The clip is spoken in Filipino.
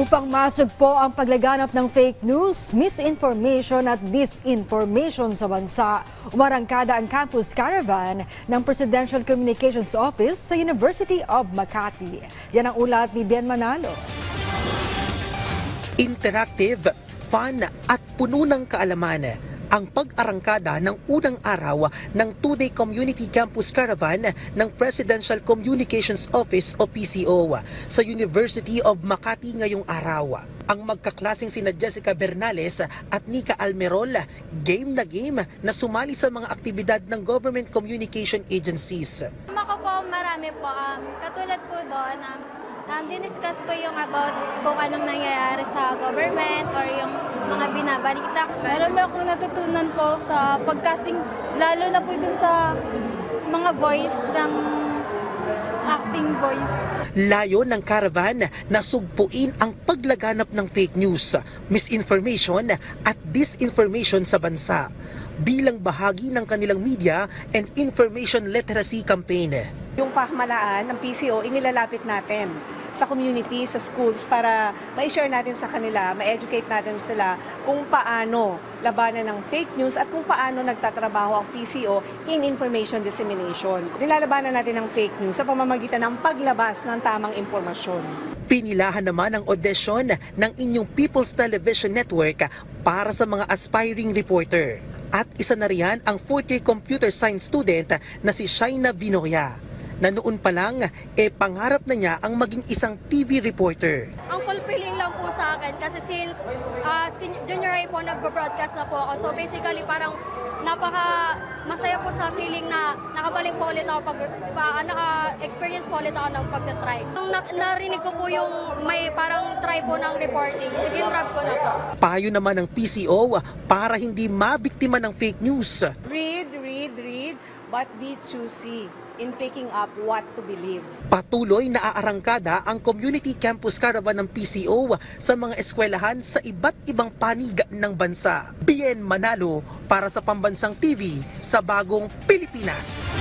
Upang masugpo ang paglaganap ng fake news, misinformation at disinformation sa bansa, umarangkada ang campus caravan ng Presidential Communications Office sa University of Makati. Yan ang ulat ni Ben Manalo. Interactive, fun at puno ng kaalaman ang pag-arangkada ng unang araw ng two-day Community Campus Caravan ng Presidential Communications Office o PCO sa University of Makati ngayong araw. Ang magkaklasing sina Jessica Bernales at Nika Almerol, game na game na sumali sa mga aktibidad ng government communication agencies. Ako po, marami po. Um, katulad po doon, um, um, diniscuss po yung about kung anong nangyayari sa government or yung mga binabalita. Marami akong natutunan po sa pagkasing, lalo na po dun sa mga voice ng acting voice. Layo ng caravan na sugpuin ang paglaganap ng fake news, misinformation at disinformation sa bansa bilang bahagi ng kanilang media and information literacy campaign. Yung pahamalaan ng PCO, inilalapit natin sa community, sa schools para ma-share natin sa kanila, ma-educate natin sila kung paano labanan ng fake news at kung paano nagtatrabaho ang PCO in information dissemination. Nilalabanan natin ng fake news sa pamamagitan ng paglabas ng tamang impormasyon. Pinilahan naman ang audition ng inyong People's Television Network para sa mga aspiring reporter. At isa na riyan ang fourth year computer science student na si Shaina Vinoya na noon pa lang e pangarap na niya ang maging isang TV reporter. ang fulfilling lang po sa akin kasi since sin- junior high po nagbo-broadcast na po ako. So basically parang napaka masaya po sa feeling na nakabalik po ulit ako pag pa, naka-experience po ulit ako ng pagta-try. Nung na- narinig ko po yung may parang try po ng reporting, naging trap ko na po. Payo naman ng PCO para hindi mabiktima ng fake news. Read, read, read, but be choosy in picking up what to believe. Patuloy na aarangkada ang Community Campus Caravan ng PCO sa mga eskwelahan sa iba't ibang panig ng bansa. Bien Manalo para sa Pambansang TV sa Bagong Pilipinas.